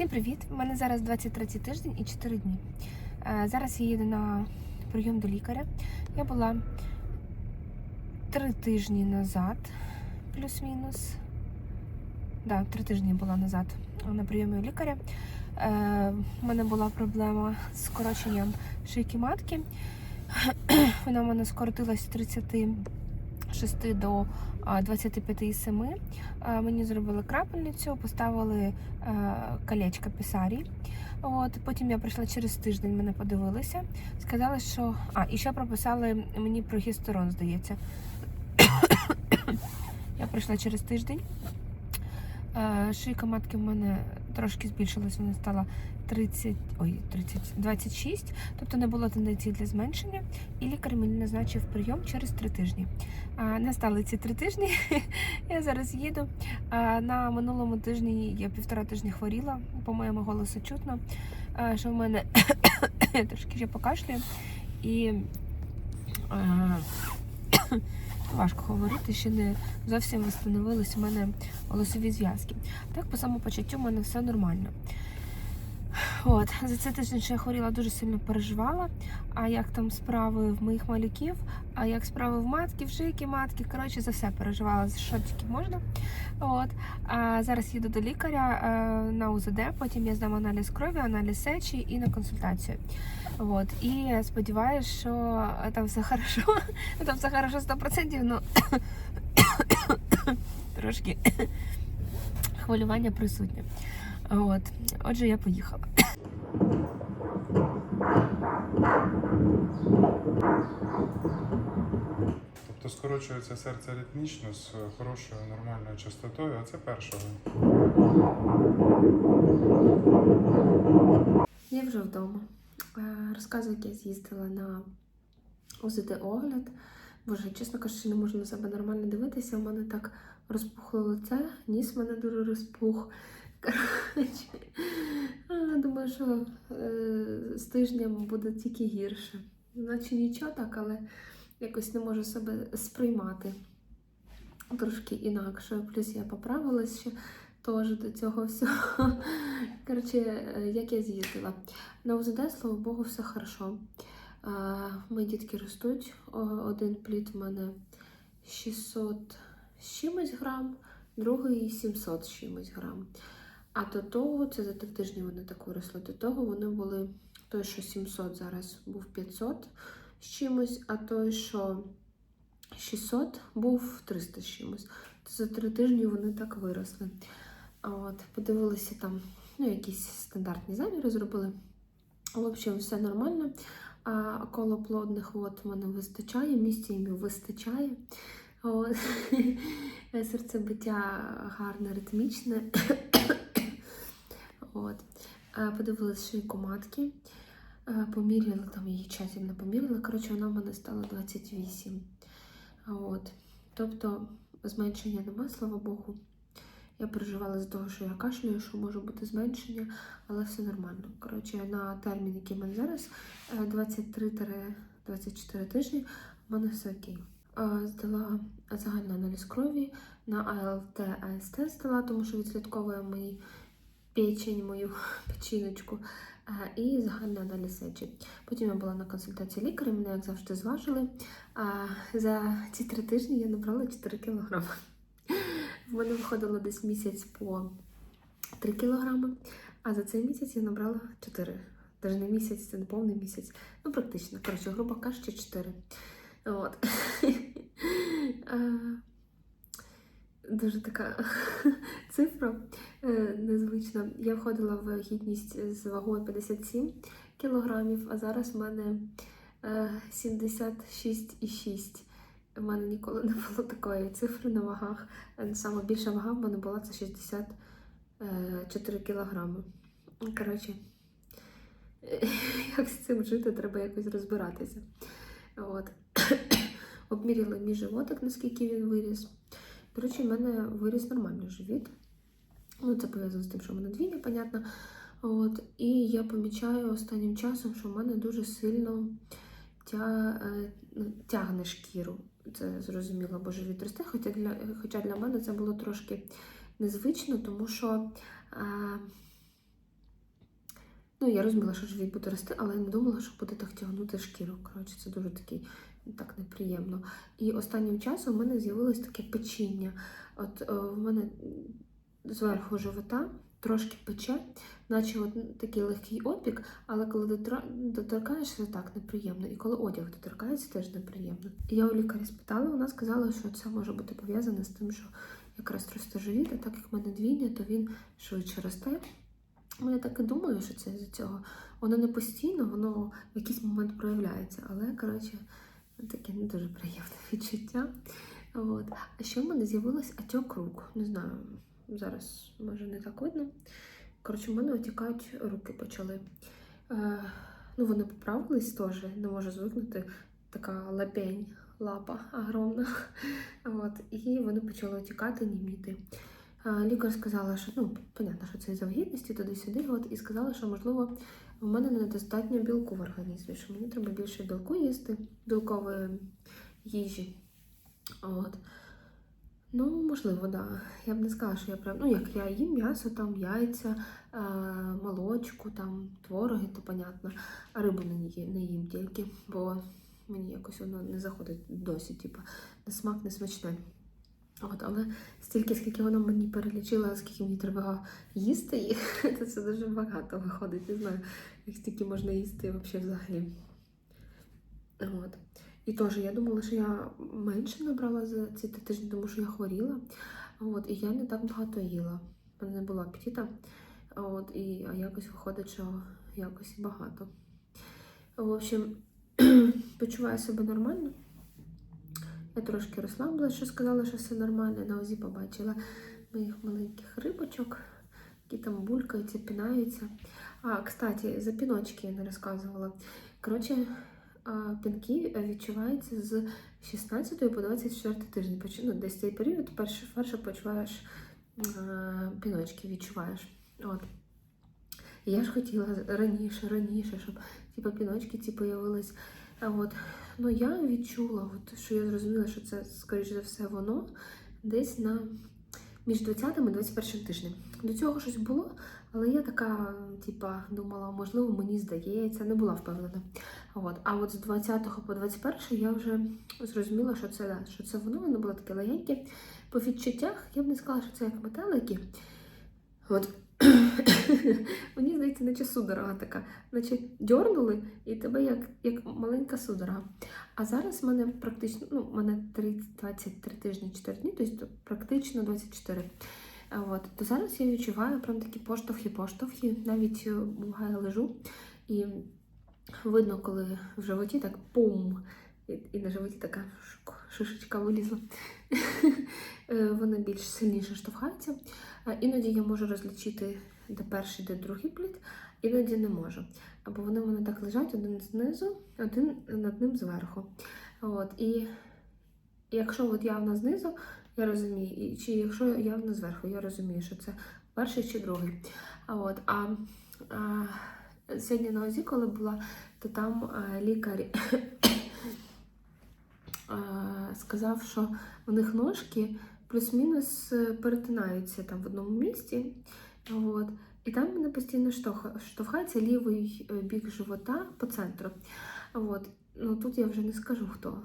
Всім привіт! У мене зараз 23 тиждень і 4 дні. Е, Зараз я їду на прийом до лікаря. Я була 3 тижні назад, плюс-мінус. Да, 3 тижні була назад на прийомі у лікаря. Е, У мене була проблема з скороченням шийки матки. Вона в мене скоротилась з 36 до а, 25,7. Мені зробили крапельницю, поставили е, колечко пісарі. От, потім я прийшла через тиждень, мене подивилися. Сказали, що. А, і ще прописали мені прогестерон, здається. я прийшла через тиждень. Е, Шийка матки в мене трошки збільшилась, вона стала 30, ой, 30, 26, тобто не було тенденції для зменшення. І лікар мені назначив прийом через три тижні. А, Настали ці три тижні. Я зараз їду. А, На минулому тижні я півтора тижні хворіла, по моєму голосу чутно, а, що в мене трошки ще покашлюю. І а, важко говорити, ще не зовсім встановились у мене голосові зв'язки. Так, по самопочуттю в мене все нормально. От, за цей тиждень, що я хворіла, дуже сильно переживала. А як там справи в моїх малюків, а як справи в матки, в шийки матки. Коротше, за все переживала, за що тільки можна. От. А зараз їду до лікаря е, на УЗД, потім я здам аналіз крові, аналіз сечі і на консультацію. От. І сподіваюся, що там все хорошо. Там все хорошо 100%, ну трошки хвилювання присутнє. От. Отже, я поїхала. Тобто скорочується серце ритмічно з хорошою нормальною частотою, а це першого. Я вже вдома. Е, Розказую, я з'їздила на УЗД огляд. Боже, чесно кажучи, не можу на себе нормально дивитися. У мене так розпухло лице, ніс в мене дуже розпух. Коротше, думаю, що е, з тижнем буде тільки гірше. Наче нічого так, але якось не можу себе сприймати трошки інакше. Плюс я поправилась ще теж до цього всього. Коротше, е, як я з'їздила. На УЗД, слава Богу, все хорошо. А, Мої дітки ростуть. Один плід в мене 600 з чимось грам, другий 700 з чимось грам. А до того, це за три тижні вони так виросли. До того вони були той, що 700 зараз був 500 з чимось, а той, що 600 був 300 з чимось. То за три тижні вони так виросли. От, подивилися там, ну, якісь стандартні заміри зробили. В общем, все нормально. А колоплодних вод в мене вистачає, місця їм вистачає. От. Серцебиття гарне, ритмічне. От. А, Подивилась шийку матки. А, Поміряла там її тщательно поміряла. Коротше, вона в мене стала 28. От. Тобто зменшення нема, слава Богу. Я переживала з того, що я кашляю, що може бути зменшення, але все нормально. Коротше, на термін, який в мене зараз, е, 23-24 тижні, в мене все окей. Е, Здала загальний аналіз крові на АЛТ, АСТ здала, тому що відслідковує мої печень, мою печіночку е, і загальний аналіз сечі. Потім я була на консультації лікаря, мене, як завжди, зважили. А за ці три тижні я набрала 4 кілограми. В мене виходило десь місяць по 3 кілограми, а за цей місяць я набрала 4. Навіть не місяць, це не повний місяць. Ну, практично. Коротше, грубо кажучи, 4. От. Дуже така цифра е, незвична. Я входила в гідність з вагою 57 кілограмів, а зараз в мене е, 76,6. У мене ніколи не було такої цифри на вагах. Е, Сама більша вага в мене була це 64 кілограми. Коротше, як з цим жити, треба якось розбиратися. От. Обміряла мій животик, наскільки він виріс. До речі, в мене виріс нормальний живіт. Ну, це пов'язано з тим, що в мене двійня, понятно. От. І я помічаю останнім часом, що в мене дуже сильно тя... е, тягне шкіру. Це зрозуміло, бо живіт росте. Хоча для, хоча для мене це було трошки незвично, тому що е, Ну, я розуміла, що живіт буде рости, але не думала, що буде так тягнути шкіру. Коротше, це дуже такий так неприємно. І останнім часом у мене з'явилось таке печіння. От е, в мене зверху живота трошки пече, наче от такий легкий опік, але коли доторкаєшся, так неприємно. І коли одяг доторкається, теж неприємно. Я у лікаря спитала, вона сказала, що це може бути пов'язане з тим, що якраз росте живіт, а так як в мене двійня, то він швидше росте. Я так і думаю, що це з цього. Воно не постійно, воно в якийсь момент проявляється, але коротше таке не дуже приємне відчуття. От. А ще в мене з'явилось отек рук. Не знаю, зараз може не так видно. Коротше, в мене отікають руки почали. Е, ну, вони поправились теж, не можу звикнути. Така лапень, лапа огромна. От. І вони почали отікати, німіти. Лікар сказала, що ну, понятно, що це із-за вагітності, туди-сюди. От, і сказала, що можливо в мене недостатньо білку в організмі, що мені треба більше білку їсти, білкової їжі. От. Ну, можливо, так. Да. Я б не сказала, що я прям. Ну, як я їм м'ясо, там, яйця, е, молочку, там, твороги, то понятно. А рибу не, не їм тільки, бо мені якось воно не заходить досі, типу, на смак не смачне. От, але стільки, скільки воно мені перелічило, скільки мені треба їсти їх, то це дуже багато виходить. Не знаю, як стільки можна їсти взагалі. От. І теж я думала, що я менше набрала за ці три тижні, тому що я хворіла. От, і я не так багато їла. У мене не було апетита. От, і, а якось виходить, що якось багато. В общем, почуваю себе нормально. Я трошки розслабилася, що сказала, що все нормально. На озі побачила моїх маленьких рибочок, які там булькаються, пінаються. А, кстати, за піночки я не розказувала. Коротше, пінки відчуваються з 16 по 24 тиждень. Ну, десь цей період перше, перше почуваєш піночки, відчуваєш. От. Я ж хотіла раніше, раніше, щоб типу, піночки ці появились. От, ну я відчула, от, що я зрозуміла, що це, скоріш за все, воно десь на між 20 і 21 тижнем. До цього щось було, але я така, типа, думала, можливо, мені здається, не була впевнена. От. А от з 20 по 21 я вже зрозуміла, що це, що це воно, воно було таке легеньке. По відчуттях я б не сказала, що це як метелики. От. Мені здається, наче судорога така. Наче дьорнули, і тебе як, як маленька судорога. А зараз в мене практично, ну, в мене 3, 23 тижні 4 дні, тобто практично 24. От, то зараз я відчуваю прям такі поштовхи-поштовхи. Навіть е, буває лежу і видно, коли в животі так пум. І, і на животі така шук- шишечка вилізла. Е, Вона більш сильніше штовхається. Іноді я можу розлічити, де перший, де другий плід, іноді не можу. Або вони в мене так лежать один знизу, один над ним зверху. От, і якщо от явно знизу, я розумію, чи якщо явно зверху, я розумію, що це перший чи другий. От, а, а сьогодні на ОЗІ, коли була, то там а, лікар сказав, що у них ножки плюс-мінус е, перетинаються там в одному місці. От. І там мене постійно штовхається лівий е, бік живота по центру. От. Ну тут я вже не скажу хто.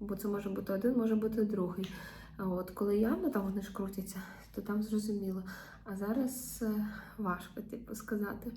Бо це може бути один, може бути другий. От коли явно там вони ж крутяться, то там зрозуміло. А зараз е, важко типу, сказати.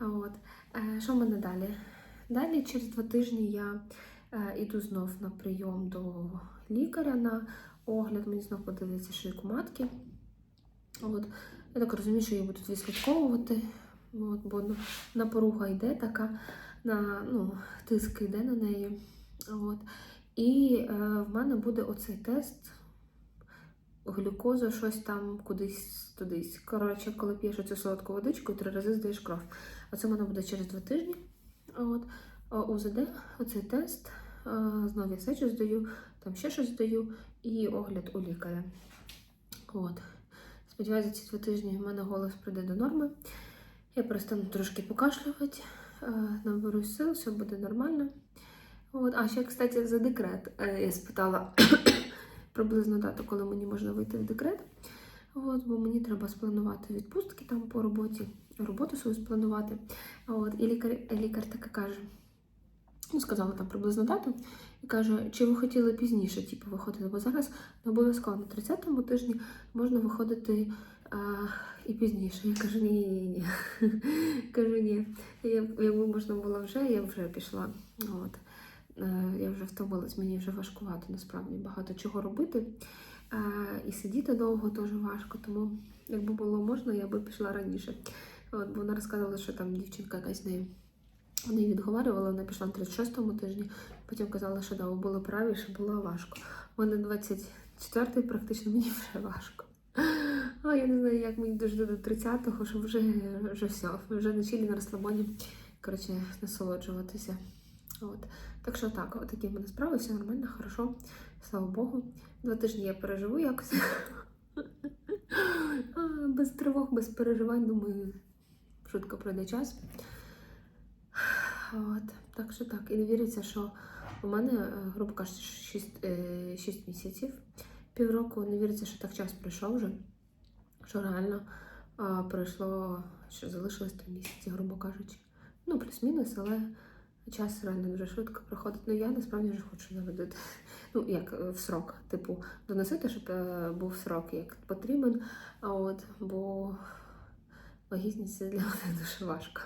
От. Е, Що в мене далі? Далі через два тижні я е, іду знов на прийом до лікаря на огляд, мені знов подивиться шийку матки. От. Я так розумію, що її будуть відслідковувати, от, бо напоруга йде така, на, ну, тиск йде на неї. От. І е, в мене буде оцей тест глюкозу, щось там кудись тудись. Коротше, коли п'єш оцю солодку водичку, три рази здаєш кров. Оце в мене буде через два тижні. От. Е, УЗД, оцей тест. Е, Знову я сечу здаю, там ще щось здаю, і огляд у лікаря. От. Сподіваюся, ці два тижні в мене голос прийде до норми. Я перестану трошки покашлювати, е, наберусь сил, все буде нормально. От. А ще, кстати, за декрет. Е, Я спитала приблизно дату, коли мені можна вийти в декрет. От, бо мені треба спланувати відпустки там по роботі, роботу свою спланувати. От, і лікар, лікар таки каже, ну, сказала там приблизно дату, і каже, чи ви хотіли пізніше типу, виходити, бо зараз не обов'язково на 30-му тижні можна виходити а, і пізніше. Я кажу, ні, ні, ні. Кажу, ні. Якби можна було вже, я вже пішла. От. Е, Я вже втомилась, мені вже важкувато насправді багато чого робити. І сидіти довго теж важко, тому якби було можна, я би пішла раніше. От, бо вона розказала, що там дівчинка якась нею вони її відговарювала, вона пішла на 36-му тижні, потім казала, що да, ви були праві, що було важко. У мене 24-й практично мені вже важко. А я не знаю, як мені дожити до 30-го, щоб вже, вже все, вже на на розслабоні, коротше, насолоджуватися. От. Так що так, от такі в мене справи, все нормально, хорошо, слава Богу. Два тижні я переживу якось. Без тривог, без переживань, думаю, швидко пройде час. От, так що так. І не віриться, що у мене, е, грубо кажучи, 6, 6 місяців, півроку. Не віриться, що так час пройшов вже. Що реально а, пройшло, що залишилось 3 місяці, грубо кажучи. Ну, плюс-мінус, але час реально дуже швидко проходить. Ну, я насправді вже хочу наведити. Ну, як е, в срок, типу, доносити, щоб е, був срок, як потрібен. А от, бо вагітність для мене дуже важко.